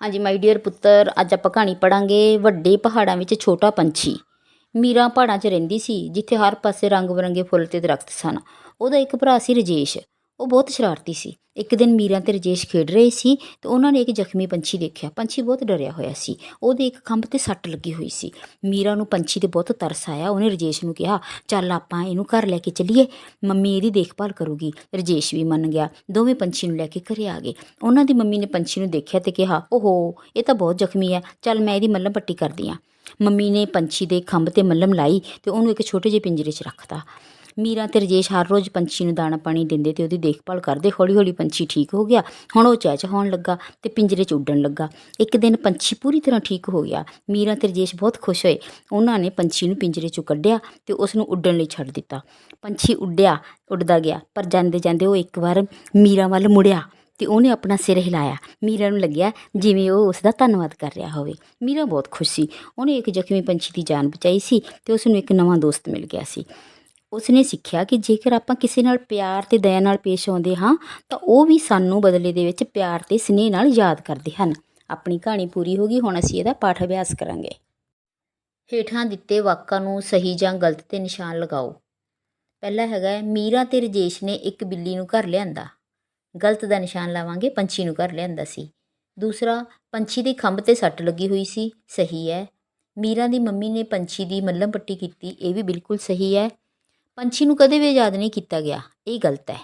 ਹਾਂਜੀ ਮਾਈ ਡੀਅਰ ਪੁੱਤਰ, ਅੱਜ ਆਪਾਂ ਕਹਾਣੀ ਪੜਾਂਗੇ ਵੱਡੇ ਪਹਾੜਾਂ ਵਿੱਚ ਛੋਟਾ ਪੰਛੀ। ਮੀਰਾ ਪਹਾੜਾਂ 'ਚ ਰਹਿੰਦੀ ਸੀ, ਜਿੱਥੇ ਹਰ ਪਾਸੇ ਰੰਗ ਬਰੰਗੇ ਫੁੱਲ ਤੇ ਦਰਖਤ ਸਨ। ਉਹਦਾ ਇੱਕ ਭਰਾ ਸੀ ਰਜੇਸ਼। ਉਹ ਬਹੁਤ ਸ਼ਰਾਰਤੀ ਸੀ। ਇੱਕ ਦਿਨ ਮੀਰਾ ਤੇ ਰਜੇਸ਼ ਖੇਡ ਰਹੇ ਸੀ ਤੇ ਉਹਨਾਂ ਨੇ ਇੱਕ ਜ਼ਖਮੀ ਪੰਛੀ ਦੇਖਿਆ। ਪੰਛੀ ਬਹੁਤ ਡਰਿਆ ਹੋਇਆ ਸੀ। ਉਹਦੇ ਇੱਕ ਖੰਭ ਤੇ ਸੱਟ ਲੱਗੀ ਹੋਈ ਸੀ। ਮੀਰਾ ਨੂੰ ਪੰਛੀ ਤੇ ਬਹੁਤ ਤਰਸ ਆਇਆ। ਉਹਨੇ ਰਜੇਸ਼ ਨੂੰ ਕਿਹਾ, ਚੱਲ ਆਪਾਂ ਇਹਨੂੰ ਘਰ ਲੈ ਕੇ ਚੱਲੀਏ। ਮੰਮੀ ਇਹਦੀ ਦੇਖਭਾਲ ਕਰੂਗੀ। ਰਜੇਸ਼ ਵੀ ਮੰਨ ਗਿਆ। ਦੋਵੇਂ ਪੰਛੀ ਨੂੰ ਲੈ ਕੇ ਘਰੇ ਆ ਗਏ। ਉਹਨਾਂ ਦੀ ਮੰਮੀ ਨੇ ਪੰਛੀ ਨੂੰ ਦੇਖਿਆ ਤੇ ਕਿਹਾ, ਓਹੋ, ਇਹ ਤਾਂ ਬਹੁਤ ਜ਼ਖਮੀ ਹੈ। ਚੱਲ ਮੈਂ ਇਹਦੀ ਮੱਲਮ ਪੱਟੀ ਕਰਦੀ ਹਾਂ ਮੰਮੀ ਨੇ ਪੰਛੀ ਦੇ ਖੰਭ ਤੇ ਮੱਲਮ ਲਾਈ ਤੇ ਉਹਨੂੰ ਇੱਕ ਛੋਟੇ ਜਿਹੇ ਪਿੰਜਰੇ 'ਚ ਰੱਖਤਾ। ਮੀਰਾ ਤੇ ਰਜੇਸ਼ ਹਰ ਰੋਜ਼ ਪੰਛੀ ਨੂੰ ਦਾਣਾ ਪਾਣੀ ਦਿੰਦੇ ਤੇ ਉਹਦੀ ਦੇਖਭਾਲ ਕਰਦੇ। ਹੌਲੀ ਹੌਲੀ ਪੰਛੀ ਠੀਕ ਹੋ ਗਿਆ। ਹੁਣ ਉਹ ਚਹਿ ਚਹਾਉਣ ਲੱਗਾ ਤੇ ਪਿੰਜਰੇ 'ਚ ਉੱਡਣ ਲੱਗਾ। ਇੱਕ ਦਿਨ ਪੰਛੀ ਪੂਰੀ ਤਰ੍ਹਾਂ ਠੀਕ ਹੋ ਗਿਆ। ਮੀਰਾ ਤੇ ਰਜੇਸ਼ ਬਹੁਤ ਖੁਸ਼ ਹੋਏ। ਉਹਨਾਂ ਨੇ ਪੰਛੀ ਨੂੰ ਪਿੰਜਰੇ 'ਚੋਂ ਕੱਢਿਆ ਤੇ ਉਸ ਨੂੰ ਉੱਡਣ ਲਈ ਛੱਡ ਦਿੱਤਾ। ਪੰਛੀ ਉੱਡਿਆ, ਉੱਡਦਾ ਗਿਆ, ਪਰ ਜਾਂਦੇ ਜਾਂਦੇ ਉਹ ਇੱਕ ਵਾਰ ਮੀਰਾ ਵੱਲ ਮੁੜਿਆ ਤੇ ਉਹਨੇ ਆਪਣਾ ਸਿਰ ਹਿਲਾਇਆ। ਮੀਰਾ ਨੂੰ ਲੱਗਿਆ ਜਿਵੇਂ ਉਹ ਉਸ ਦਾ ਧੰਨਵਾਦ ਕਰ ਰਿਹਾ ਹੋਵੇ। ਮੀਰਾ ਬਹੁਤ ਖੁਸ਼ ਸੀ। ਉਹਨੇ ਇੱਕ ਜ਼ਖਮੀ ਪੰਛੀ ਦੀ ਜਾਨ ਬਚਾਈ ਸੀ ਤੇ ਉਸ ਨੂੰ ਇੱਕ ਨਵਾਂ ਦੋਸਤ ਮਿਲ ਗਿਆ ਸੀ। ਉਸਨੇ ਸਿੱਖਿਆ ਕਿ ਜੇਕਰ ਆਪਾਂ ਕਿਸੇ ਨਾਲ ਪਿਆਰ ਤੇ ਦਇਆ ਨਾਲ ਪੇਸ਼ ਆਉਂਦੇ ਹਾਂ ਤਾਂ ਉਹ ਵੀ ਸਾਨੂੰ ਬਦਲੇ ਦੇ ਵਿੱਚ ਪਿਆਰ ਤੇ ਸਨੇਹ ਨਾਲ ਯਾਦ ਕਰਦੇ ਹਨ। ਆਪਣੀ ਕਹਾਣੀ ਪੂਰੀ ਹੋ ਗਈ ਹੁਣ ਅਸੀਂ ਇਹਦਾ ਪਾਠ ਅਭਿਆਸ ਕਰਾਂਗੇ। ਹੇਠਾਂ ਦਿੱਤੇ ਵਾਕਾਂ ਨੂੰ ਸਹੀ ਜਾਂ ਗਲਤ ਤੇ ਨਿਸ਼ਾਨ ਲਗਾਓ। ਪਹਿਲਾ ਹੈਗਾ ਹੈ, ਮੀਰਾ ਤੇ ਰਜੇਸ਼ ਨੇ ਇੱਕ ਬਿੱਲੀ ਨੂੰ ਘਰ ਲਿਆਂਦਾ। ਗਲਤ ਦਾ ਨਿਸ਼ਾਨ ਲਾਵਾਂਗੇ ਪੰਛੀ ਨੂੰ ਘਰ ਲਿਆਂਦਾ ਸੀ। ਦੂਸਰਾ ਪੰਛੀ ਦੇ ਖੰਭ ਤੇ ਸੱਟ ਲੱਗੀ ਹੋਈ ਸੀ ਸਹੀ ਹੈ। ਮੀਰਾ ਦੀ ਮੰਮੀ ਨੇ ਪੰਛੀ ਦੀ ਮੱਲਮ ਪੱਟੀ ਕੀਤੀ ਇਹ ਵੀ ਬਿਲਕੁਲ ਸਹੀ ਹੈ। ਪੰਛੀ ਨੂੰ ਕਦੇ ਵੀ ਆਜ਼ਾਦ ਨਹੀਂ ਕੀਤਾ ਗਿਆ। ਇਹ ਗਲਤ ਹੈ।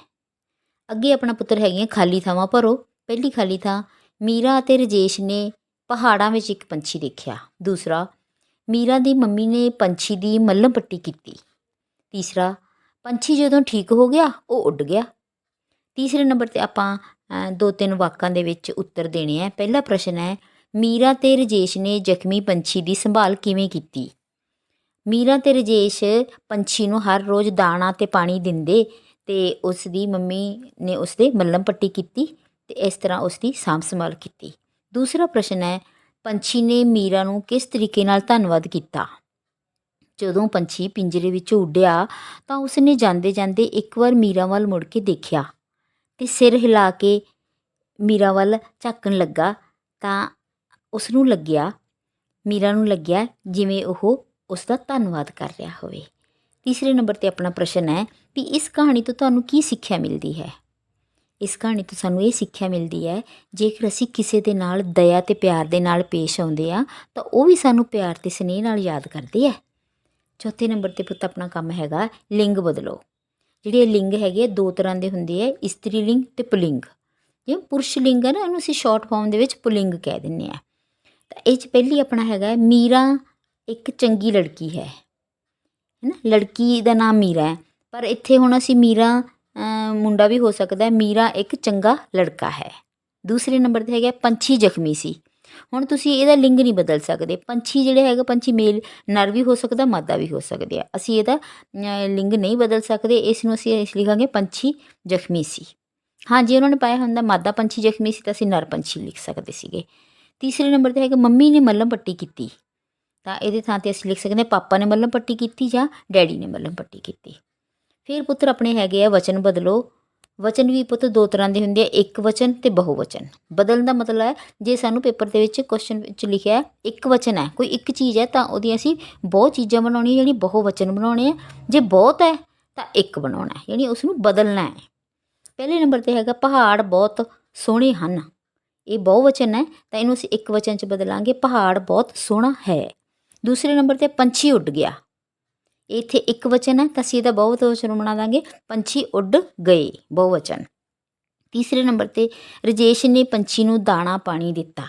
ਅੱਗੇ ਆਪਣਾ ਪੁੱਤਰ ਹੈਗੀਆਂ ਖਾਲੀ ਥਾਵਾਂ ਭਰੋ। ਪਹਿਲੀ ਖਾਲੀ ਥਾਂ ਮੀਰਾ ਅਤੇ ਰਜੇਸ਼ ਨੇ ਪਹਾੜਾਂ ਵਿੱਚ ਇੱਕ ਪੰਛੀ ਦੇਖਿਆ। ਦੂਸਰਾ, ਮੀਰਾ ਦੀ ਮੰਮੀ ਨੇ ਪੰਛੀ ਦੀ ਮੱਲਮ ਪੱਟੀ ਕੀਤੀ। ਤੀਸਰਾ, ਪੰਛੀ ਜਦੋਂ ਠੀਕ ਹੋ ਗਿਆ, ਉਹ ਉੱਡ ਗਿਆ। ਤੀਸਰੇ ਨੰਬਰ ਤੇ ਆਪਾਂ ਦੋ ਤਿੰਨ ਵਾਕਾਂ ਦੇ ਵਿੱਚ ਉੱਤਰ ਦੇਣੇ ਆ। ਪਹਿਲਾ ਪ੍ਰਸ਼ਨ ਹੈ, ਮੀਰਾ ਤੇ ਰਜੇਸ਼ ਨੇ ਜ਼ਖਮੀ ਪੰਛੀ ਦੀ ਸੰਭਾਲ ਕਿਵੇਂ ਕੀਤੀ? ਮੀਰਾ ਤੇ ਰਜੇਸ਼ ਪੰਛੀ ਨੂੰ ਹਰ ਰੋਜ਼ ਦਾਣਾ ਤੇ ਪਾਣੀ ਦਿੰਦੇ ਤੇ ਉਸ ਦੀ ਮੰਮੀ ਨੇ ਉਸ ਦੇ ਮੱਲਮ ਪੱਟੀ ਕੀਤੀ ਤੇ ਇਸ ਤਰ੍ਹਾਂ ਉਸ ਦੀ ਸਾਂਭ ਸੰਭਾਲ ਕੀਤੀ। ਦੂਸਰਾ ਪ੍ਰਸ਼ਨ ਹੈ, ਪੰਛੀ ਨੇ ਮੀਰਾ ਨੂੰ ਕਿਸ ਤਰੀਕੇ ਨਾਲ ਧੰਨਵਾਦ ਕੀਤਾ? ਜਦੋਂ ਪੰਛੀ ਪਿੰਜਰੇ ਵਿੱਚੋਂ ਉੱਡਿਆ ਤਾਂ ਉਸਨੇ ਜਾਂਦੇ ਜਾਂਦੇ ਇੱਕ ਵਾਰ ਮੀਰਾ ਵੱਲ ਮੁੜ ਕੇ ਦੇਖਿਆ ਤੇ ਸਿਰ ਹਿਲਾ ਕੇ ਮੀਰਾ ਵੱਲ ਝਾਕਣ ਲੱਗਾ ਤਾਂ ਉਸ ਨੂੰ ਲੱਗਿਆ, ਮੀਰਾ ਨੂੰ ਲੱਗਿਆ ਜਿਵੇਂ ਉਹ ਉਸ ਦਾ ਧੰਨਵਾਦ ਕਰ ਰਿਹਾ ਹੋਵੇ। ਤੀਸਰੇ ਨੰਬਰ ਤੇ ਆਪਣਾ ਪ੍ਰਸ਼ਨ ਹੈ ਵੀ ਇਸ ਕਹਾਣੀ ਤੋਂ ਤੁਹਾਨੂੰ ਕੀ ਸਿੱਖਿਆ ਮਿਲਦੀ ਹੈ? ਇਸ ਕਹਾਣੀ ਤੋਂ ਸਾਨੂੰ ਇਹ ਸਿੱਖਿਆ ਮਿਲਦੀ ਹੈ ਜੇਕਰ ਅਸੀਂ ਕਿਸੇ ਦੇ ਨਾਲ ਦਇਆ ਤੇ ਪਿਆਰ ਦੇ ਨਾਲ ਪੇਸ਼ ਆਉਂਦੇ ਆ ਤਾਂ ਉਹ ਵੀ ਸਾਨੂੰ ਪਿਆਰ ਤੇ ਸਨੇਹ ਨਾਲ ਯਾਦ ਕਰਦੇ ਹੈ। ਚੌਥੇ ਨੰਬਰ ਤੇ ਪੁੱਤ ਆਪਣਾ ਕੰਮ ਹੈਗਾ ਲਿੰਗ ਬਦਲੋ। ਜਿਹੜੇ ਇਹ ਲਿੰਗ ਹੈਗੇ ਆ, ਦੋ ਤਰ੍ਹਾਂ ਦੇ ਹੁੰਦੇ ਆ ਇਸਤਰੀ ਲਿੰਗ ਤੇ ਪੁਲਿੰਗ। ਜੇ ਪੁਰਸ਼ ਲਿੰਗ ਹੈ ਨਾ ਇਹਨੂੰ ਅਸੀਂ ਸ਼ਾਰਟ ਫਾਰਮ ਦੇ ਵਿੱਚ ਪੁਲਿੰਗ ਕਹਿ ਦਿੰਨੇ ਆ ਤਾਂ ਇਹ ਚ ਪਹਿਲੀ ਆਪਣਾ ਹੈਗਾ ਮੀਰਾ ਇੱਕ ਚੰਗੀ ਲੜਕੀ ਹੈ। ਹੈ ਨਾ? ਲੜਕੀ ਦਾ ਨਾਮ ਮੀਰਾ ਹੈ। ਪਰ ਇੱਥੇ ਹੁਣ ਅਸੀਂ ਮੀਰਾ ਮੁੰਡਾ ਵੀ ਹੋ ਸਕਦਾ ਮੀਰਾ ਇੱਕ ਚੰਗਾ ਲੜਕਾ ਹੈ। ਦੂਸਰੇ ਨੰਬਰ ਤੇ ਹੈਗਾ ਪੰਛੀ ਜ਼ਖਮੀ ਸੀ। ਹੁਣ ਤੁਸੀਂ ਇਹਦਾ ਲਿੰਗ ਨਹੀਂ ਬਦਲ ਸਕਦੇ। ਪੰਛੀ ਜਿਹੜੇ ਹੈਗਾ, ਪੰਛੀ ਮੇਲ, ਨਰ ਵੀ ਹੋ ਸਕਦਾ, ਮਾਦਾ ਵੀ ਹੋ ਸਕਦੇ ਆ। ਅਸੀਂ ਇਹਦਾ ਲਿੰਗ ਨਹੀਂ ਬਦਲ ਸਕਦੇ। ਇਸ ਨੂੰ ਅਸੀਂ ਇਸ ਲਿਖਾਂਗੇ ਪੰਛੀ ਜ਼ਖਮੀ ਸੀ। ਹਾਂ ਜੇ, ਉਹਨਾਂ ਨੇ ਪਾਇਆ ਹੁੰਦਾ ਮਾਦਾ ਪੰਛੀ ਜ਼ਖਮੀ ਸੀ ਤਾਂ ਅਸੀਂ ਨਰ ਪੰਛੀ ਲਿਖ ਸਕਦੇ ਸੀਗੇ। ਤੀਸਰੇ ਨੰਬਰ ਤੇ ਹੈਗਾ ਮੰਮੀ ਨੇ ਮੱਲਮ ਪੱਟੀ ਕੀਤੀ। ਤਾਂ ਇਹਦੇ ਥਾਂ ਤੇ ਅਸੀਂ ਲਿਖ ਸਕਦੇ ਹਾਂ, ਪਾਪਾ ਨੇ ਮੱਲਮ ਪੱਟੀ ਕੀਤੀ ਜਾਂ ਡੈਡੀ ਨੇ ਮੱਲਮ ਪੱਟੀ ਕੀਤੀ। ਫਿਰ ਪੁੱਤਰ ਆਪਣੇ ਹੈਗੇ ਆ, ਵਚਨ ਬਦਲੋ। ਵਚਨ ਵੀ ਪੁੱਤ ਦੋ ਤਰ੍ਹਾਂ ਦੇ ਹੁੰਦੇ ਆ, ਇੱਕ ਵਚਨ ਤੇ ਬਹੁ ਵਚਨ ਬਦਲਣ ਦਾ ਮਤਲਬ ਹੈ, ਜੇ ਸਾਨੂੰ ਪੇਪਰ ਦੇ ਵਿੱਚ ਕੁਐਸਚਨ ਵਿੱਚ ਲਿਖਿਆ ਇੱਕ ਵਚਨ ਹੈ, ਕੋਈ ਇੱਕ ਚੀਜ਼ ਹੈ, ਤਾਂ ਉਹਦੀ ਅਸੀਂ ਬਹੁਤ ਚੀਜ਼ਾਂ ਬਣਾਉਣੀਆਂ ਜਿਹੜੀ ਬਹੁ ਵਚਨ ਬਣਾਉਣੇ ਆ। ਜੇ ਬਹੁਤ ਹੈ, ਤਾਂ ਇੱਕ ਬਣਾਉਣਾ ਹੈ, ਯਾਨੀ ਉਸ ਨੂੰ ਬਦਲਣਾ ਹੈ। ਪਹਿਲੇ ਨੰਬਰ ਤੇ ਹੈਗਾ, ਪਹਾੜ ਬਹੁਤ ਸੋਹਣੇ ਹਨ। ਇਹ ਬਹੁ ਵਚਨ ਹੈ, ਤਾਂ ਇਹਨੂੰ ਅਸੀਂ ਇੱਕ ਵਚਨ ਚ ਬਦਲਾਂਗੇ, ਪਹਾੜ ਬਹੁਤ ਸੋਹਣਾ ਹੈ। ਦੂਸਰੇ ਨੰਬਰ ਤੇ ਪੰਛੀ ਉੱਡ ਗਿਆ। ਇੱਥੇ ਇੱਕ ਵਚਨ ਹੈ, ਤਾਂ ਅਸੀਂ ਇਹਦਾ ਬਹੁਤ ਵਚਨ ਬਣਾ ਦਾਂਗੇ। ਪੰਛੀ ਉੱਡ ਗਏ ਬਹੁ ਵਚਨ ਤੀਸਰੇ ਨੰਬਰ ਤੇ ਰਜੇਸ਼ ਨੇ ਪੰਛੀ ਨੂੰ ਦਾਣਾ ਪਾਣੀ ਦਿੱਤਾ।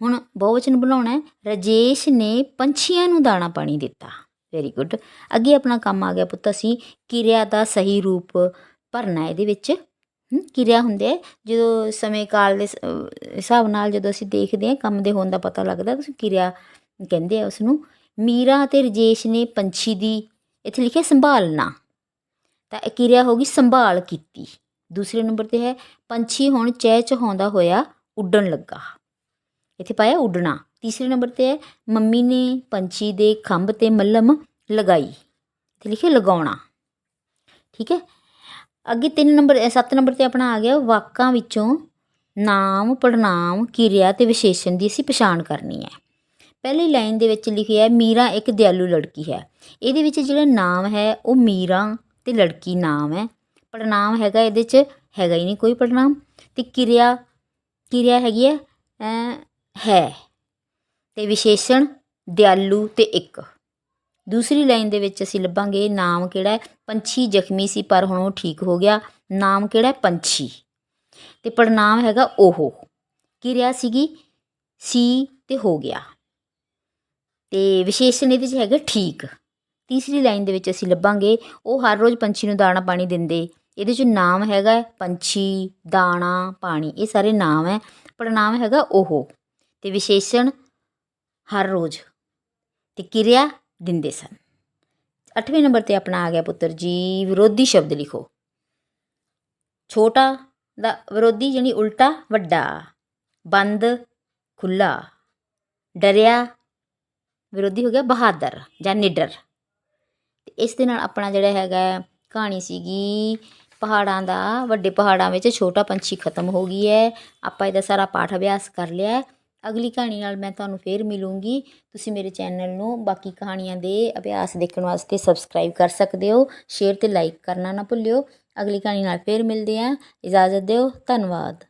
ਹੁਣ ਬਹੁਵਚਨ ਬਣਾਉਣਾ ਹੈ, ਰਜੇਸ਼ ਨੇ ਪੰਛੀਆਂ ਨੂੰ ਦਾਣਾ ਪਾਣੀ ਦਿੱਤਾ। ਵੈਰੀ ਗੁੱਡ ਅੱਗੇ ਆਪਣਾ ਕੰਮ ਆ ਗਿਆ ਪੁੱਤ, ਅਸੀਂ ਕਿਰਿਆ ਦਾ ਸਹੀ ਰੂਪ ਭਰਨਾ ਇਹਦੇ ਵਿੱਚ। ਕਿਰਿਆ ਹੁੰਦੇ ਹੈ ਜਦੋਂ ਸਮੇਂ ਕਾਲ ਦੇ ਹਿਸਾਬ ਨਾਲ ਜਦੋਂ ਅਸੀਂ ਦੇਖਦੇ ਹਾਂ, ਕੰਮ ਦੇ ਹੋਣ ਦਾ ਪਤਾ ਲੱਗਦਾ, ਤੁਸੀਂ ਕਿਰਿਆ ਕਹਿੰਦੇ ਆ ਉਸ ਨੂੰ ਮੀਰਾ ਅਤੇ ਰਜੇਸ਼ ਨੇ ਪੰਛੀ ਦੀ ਇੱਥੇ ਲਿਖਿਆ ਸੰਭਾਲਣਾ। ਤਾਂ ਇਹ ਕਿਰਿਆ ਹੋ ਗਈ ਸੰਭਾਲ ਕੀਤੀ। ਦੂਸਰੇ ਨੰਬਰ ਤੇ ਹੈ, ਪੰਛੀ ਹੁਣ ਚਹਿ ਚਹਾਉਂਦਾ ਹੋਇਆ ਉੱਡਣ ਲੱਗਾ। ਇੱਥੇ ਪਾਇਆ ਉੱਡਣਾ। ਤੀਸਰੇ ਨੰਬਰ ਤੇ ਹੈ, ਮੰਮੀ ਨੇ ਪੰਛੀ ਦੇ ਖੰਭ ਤੇ ਮੱਲਮ ਲਗਾਈ। ਇੱਥੇ ਲਿਖਿਆ ਲਗਾਉਣਾ। ਠੀਕ ਹੈ? ਅੱਗੇ 3 ਨੰਬਰ 7 ਨੰਬਰ ਤੇ ਆਪਣਾ ਆ ਗਿਆ। ਵਾਕਾਂ ਵਿੱਚੋਂ ਨਾਮ ਪੜਨਾਮ ਕਿਰਿਆ ਤੇ ਵਿਸ਼ੇਸ਼ਣ ਦੀ ਅਸੀਂ ਪਛਾਣ ਕਰਨੀ ਹੈ। ਪਹਿਲੀ ਲਾਈਨ ਦੇ ਵਿੱਚ ਲਿਖਿਆ ਹੈ ਮੀਰਾ ਇੱਕ ਦਿਆਲੂ ਲੜਕੀ ਹੈ। ਇਹਦੇ ਵਿੱਚ ਜਿਹੜਾ ਨਾਮ ਹੈ ਉਹ ਮੀਰਾ ਤੇ ਲੜਕੀ ਨਾਮ ਹੈ। ਪੜਨਾਮ ਹੈਗਾ ਇਹਦੇ 'ਚ ਹੈਗਾ ਹੀ ਨਹੀਂ ਕੋਈ ਪੜਨਾਮ ਤੇ ਕਿਰਿਆ ਕਿਰਿਆ ਹੈਗੀ ਹੈ ਅਮ, ਹੈ। ਤੇ ਵਿਸ਼ੇਸ਼ਣ ਦਿਆਲੂ ਤੇ ਇੱਕ। ਦੂਸਰੀ ਲਾਈਨ ਦੇ ਵਿੱਚ ਅਸੀਂ ਲੱਭਾਂਗੇ ਨਾਮ ਕਿਹੜਾ ਹੈ? ਪੰਛੀ ਜ਼ਖਮੀ ਸੀ ਪਰ ਹੁਣ ਉਹ ਠੀਕ ਹੋ ਗਿਆ। ਨਾਮ ਕਿਹੜਾ ਹੈ? ਪੰਛੀ। ਤੇ ਪੜਨਾਮ ਹੈਗਾ ਉਹ। ਕਿਰਿਆ ਸੀਗੀ ਸੀ ਤੇ ਹੋ ਗਿਆ। ਤੇ ਵਿਸ਼ੇਸ਼ਣ ਇਹਦੇ 'ਚ ਹੈਗਾ ਠੀਕ। ਤੀਸਰੀ ਲਾਈਨ ਦੇ ਵਿੱਚ ਅਸੀਂ ਲੱਭਾਂਗੇ, ਉਹ ਹਰ ਰੋਜ਼ ਪੰਛੀ ਨੂੰ ਦਾਣਾ ਪਾਣੀ ਦਿੰਦੇ। ਇਹਦੇ 'ਚ ਨਾਮ ਹੈਗਾ ਪੰਛੀ, ਦਾਣਾ, ਪਾਣੀ, ਇਹ ਸਾਰੇ ਨਾਮ ਹੈ ਪੜਨਾਮ ਹੈਗਾ ਉਹ। ਤੇ ਵਿਸ਼ੇਸ਼ਣ ਹਰ ਰੋਜ਼ ਤੇ ਕਿਰਿਆ ਦਿੰਦੇ ਸਨ। ਅੱਠਵੇਂ ਨੰਬਰ ਤੇ ਆਪਣਾ ਆ ਗਿਆ ਪੁੱਤਰ ਜੀ, ਵਿਰੋਧੀ ਸ਼ਬਦ ਲਿਖੋ। ਛੋਟਾ ਦਾ ਵਿਰੋਧੀ ਜਾਨੀ ਉਲਟਾ, ਵੱਡਾ, ਬੰਦ ਖੁੱਲਾ ਡਰਿਆ ਵਿਰੋਧੀ ਹੋ ਗਿਆ ਬਹਾਦਰ ਜਾਂ ਨਿਡਰ। ਤੇ ਇਸ ਦੇ ਨਾਲ ਆਪਣਾ ਜਿਹੜਾ ਹੈਗਾ ਕਹਾਣੀ ਸੀਗੀ ਪਹਾੜਾਂ ਦਾ, ਵੱਡੇ ਪਹਾੜਾਂ ਵਿੱਚ ਛੋਟਾ ਪੰਛੀ ਖਤਮ ਹੋ ਗਈ ਹੈ। ਆਪਾਂ ਇਹਦਾ ਸਾਰਾ ਪਾਠ ਅਭਿਆਸ ਕਰ ਲਿਆ ਅਗਲੀ ਕਹਾਣੀ ਨਾਲ ਮੈਂ ਤੁਹਾਨੂੰ ਫੇਰ ਮਿਲੂੰਗੀ। ਤੁਸੀਂ ਮੇਰੇ ਚੈਨਲ ਨੂੰ ਬਾਕੀ ਕਹਾਣੀਆਂ ਦੇ ਅਭਿਆਸ ਦੇਖਣ ਵਾਸਤੇ ਸਬਸਕ੍ਰਾਈਬ ਕਰ ਸਕਦੇ ਹੋ। ਸ਼ੇਅਰ ਤੇ ਲਾਈਕ ਕਰਨਾ ਨਾ ਭੁੱਲਿਓ। ਅਗਲੀ ਕਹਾਣੀ ਨਾਲ ਫੇਰ ਮਿਲਦੇ ਹਾਂ। ਇਜਾਜ਼ਤ ਦਿਓ। ਧੰਨਵਾਦ।